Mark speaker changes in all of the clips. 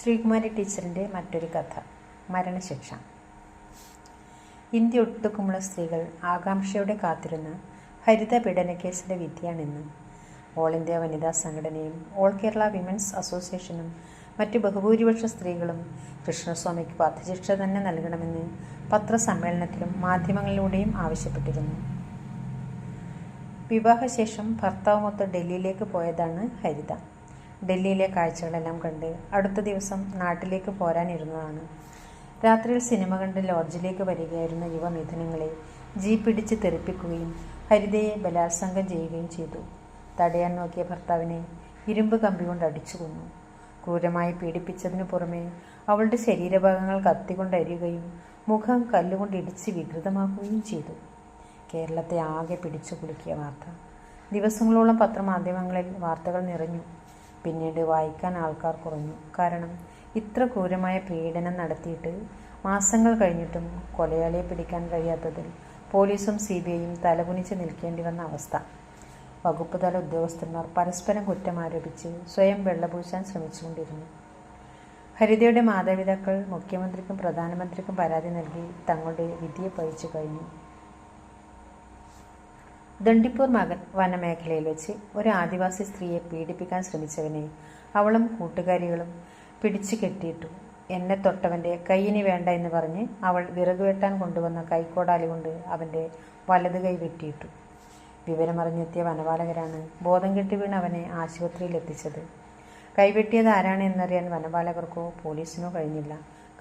Speaker 1: ശ്രീകുമാരി ടീച്ചറിന്റെ മറ്റൊരു കഥ മരണശിക്ഷ. ഇന്ത്യ ഒട്ടുക്കുമുള്ള സ്ത്രീകൾ ആകാംക്ഷയോടെ കാത്തിരുന്ന ഹരിത പീഡനക്കേസിന്റെ വിധിയാണിന്ന് ഓൾ ഇന്ത്യ വനിതാ സംഘടനയും ഓൾ കേരള വിമൻസ് അസോസിയേഷനും മറ്റ് ബഹുഭൂരിപക്ഷ സ്ത്രീകളും കൃഷ്ണസ്വാമിക്ക് വധശിക്ഷ തന്നെ നൽകണമെന്ന് പത്രസമ്മേളനത്തിലും മാധ്യമങ്ങളിലൂടെയും ആവശ്യപ്പെട്ടിരുന്നു. വിവാഹശേഷം ഭർത്താവുമൊത്ത് ഡൽഹിയിലേക്ക് പോയതാണ് ഹരിത. ഡൽഹിയിലെ കാഴ്ചകളെല്ലാം കണ്ട് അടുത്ത ദിവസം നാട്ടിലേക്ക് പോരാനിരുന്നതാണ്. രാത്രിയിൽ സിനിമ കണ്ട് ലോഡ്ജിലേക്ക് വരികയായിരുന്ന യുവമിഥുനങ്ങളെ ജീപ്പ് പിടിച്ച് തെറിപ്പിക്കുകയും ഹരിതയെ ബലാത്സംഗം ചെയ്യുകയും ചെയ്തു. തടയാൻ നോക്കിയ ഭർത്താവിനെ ഇരുമ്പ് കമ്പി കൊണ്ട് അടിച്ചു കൊന്നു. ക്രൂരമായി പീഡിപ്പിച്ചതിനു പുറമെ അവളുടെ ശരീരഭാഗങ്ങൾ കത്തിക്കൊണ്ട് അരിയുകയും മുഖം കല്ലുകൊണ്ട് ഇടിച്ച് വികൃതമാക്കുകയും ചെയ്തു. കേരളത്തെ ആകെ പിടിച്ചു കുലുക്കിയ വാർത്ത. ദിവസങ്ങളോളം പത്രമാധ്യമങ്ങളിൽ വാർത്തകൾ നിറഞ്ഞു. പിന്നീട് വായിക്കാൻ ആൾക്കാർ കുറഞ്ഞു. കാരണം ഇത്ര ക്രൂരമായ പീഡനം നടത്തിയിട്ട് മാസങ്ങൾ കഴിഞ്ഞിട്ടും കൊലയാളിയെ പിടിക്കാൻ കഴിയാത്തതിൽ പോലീസും സി ബി ഐയും തലകുനിച്ച് നിൽക്കേണ്ടി വന്ന അവസ്ഥ. വകുപ്പ് തല ഉദ്യോഗസ്ഥന്മാർ പരസ്പരം കുറ്റം ആരോപിച്ച് സ്വയം വെള്ളപൂശാൻ ശ്രമിച്ചുകൊണ്ടിരുന്നു. ഹരിതയുടെ മാതാപിതാക്കൾ മുഖ്യമന്ത്രിക്കും പ്രധാനമന്ത്രിക്കും പരാതി നൽകി തങ്ങളുടെ വിധിയെ പഴിച്ചു കഴിഞ്ഞു. ദണ്ഡിപ്പൂർ മകൻ വനമേഖലയിൽ വെച്ച് ഒരു ആദിവാസി സ്ത്രീയെ പീഡിപ്പിക്കാൻ ശ്രമിച്ചവനെ അവളും കൂട്ടുകാരികളും പിടിച്ചു കെട്ടിയിട്ടു. എന്നെ തൊട്ടവന്റെ കൈയിന് വേണ്ട എന്ന് പറഞ്ഞ് അവൾ വിറക് വെട്ടാൻ കൊണ്ടുവന്ന കൈക്കോടാലി കൊണ്ട് അവന്റെ വലത് കൈ വെട്ടിയിട്ടു. വിവരമറിഞ്ഞെത്തിയ വനപാലകരാണ് ബോധം കെട്ടി വീണ് അവനെ ആശുപത്രിയിൽ എത്തിച്ചത്. കൈവെട്ടിയത് ആരാണ് എന്നറിയാൻ വനപാലകർക്കോ പോലീസിനോ കഴിഞ്ഞില്ല.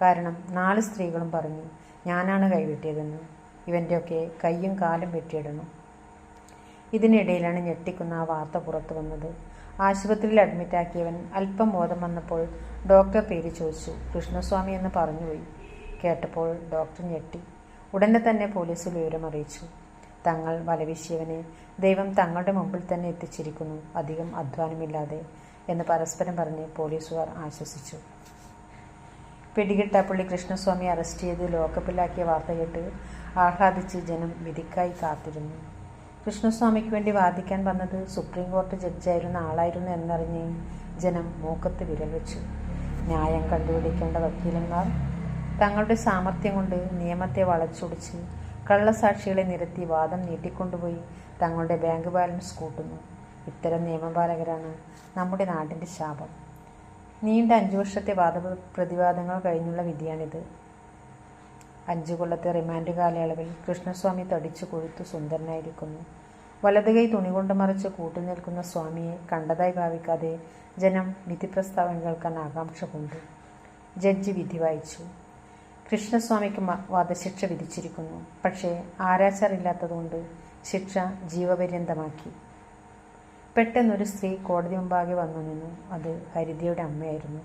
Speaker 1: കാരണം നാല് സ്ത്രീകളും പറഞ്ഞു ഞാനാണ് കൈവെട്ടിയതെന്ന്. ഇവന്റെയൊക്കെ കൈയും കാലും വെട്ടിയിടണം. ഇതിനിടയിലാണ് ഞെട്ടിക്കുന്ന ആ വാർത്ത പുറത്തു വന്നത്. ആശുപത്രിയിൽ അഡ്മിറ്റാക്കിയവൻ അല്പം ബോധം വന്നപ്പോൾ ഡോക്ടർ പേര് ചോദിച്ചു. കൃഷ്ണസ്വാമി എന്ന് പറഞ്ഞുപോയി. കേട്ടപ്പോൾ ഡോക്ടർ ഞെട്ടി. ഉടനെ തന്നെ പോലീസിൽ വിവരം അറിയിച്ചു. തങ്ങൾ വലവീശിയവനെ ദൈവം തങ്ങളുടെ മുമ്പിൽ തന്നെ എത്തിച്ചിരിക്കുന്നു. അധികം അധ്വാനമില്ലാതെ എന്ന് പരസ്പരം പറഞ്ഞ് പോലീസുകാർ ആശ്വസിച്ചു. പിടികിട്ടാപ്പള്ളി കൃഷ്ണസ്വാമി അറസ്റ്റ് ചെയ്ത് ലോക്കപ്പിലാക്കിയ വാർത്ത കേട്ട് ആഹ്ലാദിച്ച് ജനം വിധിക്കായി കാത്തിരുന്നു. കൃഷ്ണസ്വാമിക്ക് വേണ്ടി വാദിക്കാൻ വന്നത് സുപ്രീം കോടതി ജഡ്ജായിരുന്ന ആളായിരുന്നു എന്നറിഞ്ഞ് ജനം മൂക്കത്ത് വിരൽ വെച്ചു. ന്യായം കണ്ടുപിടിക്കേണ്ട വക്കീലന്മാർ തങ്ങളുടെ സാമർഥ്യം കൊണ്ട് നിയമത്തെ വളച്ചൊടിച്ച് കള്ളസാക്ഷികളെ നിരത്തി വാദം നീട്ടിക്കൊണ്ടുപോയി തങ്ങളുടെ ബാങ്ക് ബാലൻസ് കൂട്ടുന്നു. ഇത്തരം നിയമപാലകരാണ് നമ്മുടെ നാടിന്റെ ശാപം. നീണ്ട അഞ്ചു വർഷത്തെ വാദ പ്രതിവാദങ്ങൾ കഴിഞ്ഞുള്ള വിധിയാണിത്. അഞ്ചു കൊല്ലത്തെ റിമാൻഡ് കാലയളവിൽ കൃഷ്ണസ്വാമി തടിച്ചു കൊഴുത്തു സുന്ദരനായിരിക്കുന്നു. വലത് കൈ തുണി കൊണ്ട് മറിച്ച് കൂട്ടുനിൽക്കുന്ന സ്വാമിയെ കണ്ടതായി ഭാവിക്കാതെ ജനം വിധി പ്രസ്താവന കേൾക്കാൻ ആകാംക്ഷ കൊണ്ടു. ജഡ്ജി വിധി വായിച്ചു. കൃഷ്ണസ്വാമിക്ക് വധശിക്ഷ വിധിച്ചിരിക്കുന്നു. പക്ഷേ ആരാച്ചാറില്ലാത്തതുകൊണ്ട് ശിക്ഷ ജീവപര്യന്തമാക്കി. പെട്ടെന്നൊരു സ്ത്രീ കോടതി മുമ്പാകെ വന്നു നിന്നു. അത് ഹരിതയുടെ അമ്മയായിരുന്നു.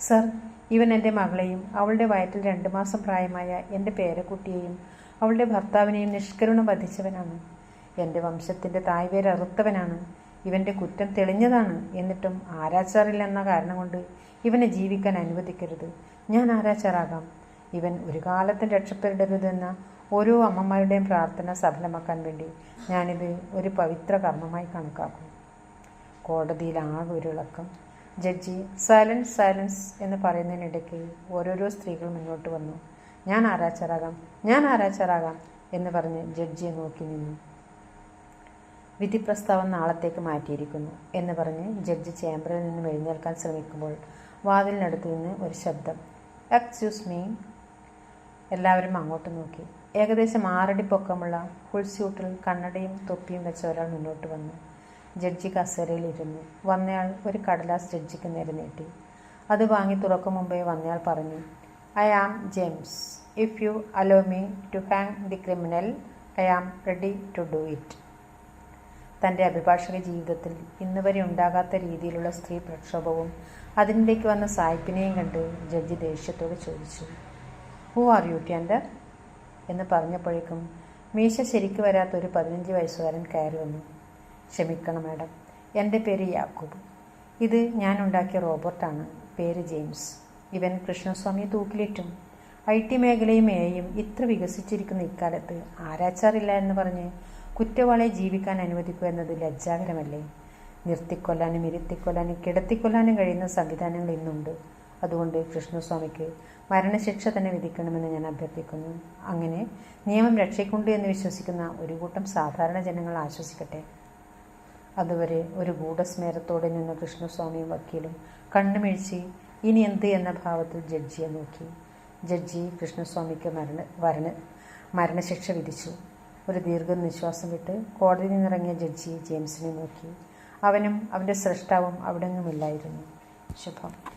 Speaker 1: സർ ഇവൻ എന്റെ മകളെയും അവളുടെ വയറ്റിൽ രണ്ട് മാസം പ്രായമായ എന്റെ പേരക്കുട്ടിയെയും അവളുടെ ഭർത്താവിനെയും നിഷ്കരുണം വധിച്ചവനാണ്. എന്റെ വംശത്തിന്റെ തായ്വേര് അറുത്തവനാണ്. ഇവന്റെ കുറ്റം തെളിഞ്ഞതാണ്. എന്നിട്ടും ആരാച്ചാറില്ലെന്ന കാരണം കൊണ്ട് ഇവനെ ജീവിക്കാൻ അനുവദിക്കരുത്. ഞാൻ ആരാച്ചാറാകാം. ഇവൻ ഒരു കാലത്തും രക്ഷപ്പെടരുതെന്ന ഓരോ അമ്മമാരുടെയും പ്രാർത്ഥന സഫലമാക്കാൻ വേണ്ടി ഞാനിത് ഒരു പവിത്ര കർമ്മമായി കണക്കാക്കും. കോടതിയിൽ ആകെ ഒരു ഇളക്കം. ജഡ്ജി സൈലൻസ് സൈലൻസ് എന്ന് പറയുന്നതിനിടയ്ക്ക് ഓരോരോ സ്ത്രീകൾ മുന്നോട്ട് വന്നു. ഞാൻ ആരാച്ചാറാകാം ഞാൻ ആരാച്ചാറാകാം എന്ന് പറഞ്ഞ് ജഡ്ജിയെ നോക്കി നിന്നു. വിധി പ്രസ്താവം നാളത്തേക്ക് മാറ്റിയിരിക്കുന്നു എന്ന് പറഞ്ഞ് ജഡ്ജി ചേംബറിൽ നിന്ന് എഴുന്നേൽക്കാൻ ശ്രമിക്കുമ്പോൾ വാതിലിനടുത്ത് നിന്ന് ഒരു ശബ്ദം എക്സ്ക്യൂസ് മീ എല്ലാവരും അങ്ങോട്ട് നോക്കി. ഏകദേശം ആറടി പൊക്കമുള്ള ഫുൾ സ്യൂട്ടിൽ കണ്ണടയും തൊപ്പിയും വെച്ച ഒരാൾ മുന്നോട്ട് വന്നു. ജഡ്ജി കസേരയിൽ ഇരുന്നു വന്നയാൾ ഒരു കടലാസ് ജഡ്ജിക്ക് നേരെ നീട്ടി. അത് വാങ്ങി തുറക്കും മുമ്പേ വന്നയാൾ പറഞ്ഞു I am James if you allow me to hang the criminal I am ready to do it തന്റെ അഭിഭാഷക ജീവിതത്തിൽ ഇന്ന് വരെ ഉണ്ടാകാത്ത രീതിയിലുള്ള സ്ത്രീ പ്രക്ഷോഭവും അതിനിടയ്ക്ക് വന്ന സായിപ്പിനെയും കണ്ട് ജഡ്ജി ദേഷ്യത്തോട് ചോദിച്ചു ഹു ആർ യു ടെൻഡർ എന്ന് പറഞ്ഞപ്പോഴേക്കും മീശ ശരിക്കു വരാത്ത ഒരു പതിനഞ്ച് വയസ്സുകാരൻ കയറി വന്നു. ക്ഷമിക്കണം മാഡം. എന്റെ പേര് യാക്കൂബ്. ഇത് ഞാൻ ഉണ്ടാക്കിയ റോബോട്ടാണ് പേര് ജെയിംസ്. ഇവൻ കൃഷ്ണസ്വാമി തൂക്കിലിറ്റും ഐ ടി മേഖലയും എയും ഇത്ര വികസിച്ചിരിക്കുന്ന ഇക്കാലത്ത് ആരാച്ചാറില്ല എന്ന് പറഞ്ഞ് കുറ്റവാളിയെ ജീവിക്കാൻ അനുവദിക്കുക എന്നത് ലജ്ജാകരമല്ലേ? നിർത്തിക്കൊല്ലാനും ഇരുത്തിക്കൊല്ലാനും കിടത്തിക്കൊല്ലാനും കഴിയുന്ന സംവിധാനങ്ങൾ ഇന്നുണ്ട്. അതുകൊണ്ട് കൃഷ്ണസ്വാമിക്ക് മരണശിക്ഷ തന്നെ വിധിക്കണമെന്ന് ഞാൻ അഭ്യർത്ഥിക്കുന്നു. അങ്ങനെ നിയമം രക്ഷയ്ക്കുണ്ട് എന്ന് വിശ്വസിക്കുന്ന ഒരു കൂട്ടം സാധാരണ ജനങ്ങൾ ആശ്വസിക്കട്ടെ. അതുവരെ ഒരു ഗൂഢസ്മേരത്തോടെ നിന്ന കൃഷ്ണസ്വാമിയും വക്കീലും കണ്ണുമിഴിച്ച് ഇനി എന്ത് എന്ന ഭാവത്തിൽ ജഡ്ജിയെ നോക്കി. ജഡ്ജി കൃഷ്ണസ്വാമിക്ക് മരണ വരണ മരണശിക്ഷ വിധിച്ചു. ഒരു ദീർഘനിശ്വാസം വിട്ട് കോടതിയിൽ നിന്നിറങ്ങിയ ജഡ്ജി ജെയിംസിനെ നോക്കി. അവനും അവന്റെ സൃഷ്ടാവും അവിടെ നിന്നുമില്ലായിരുന്നു ശുഭം.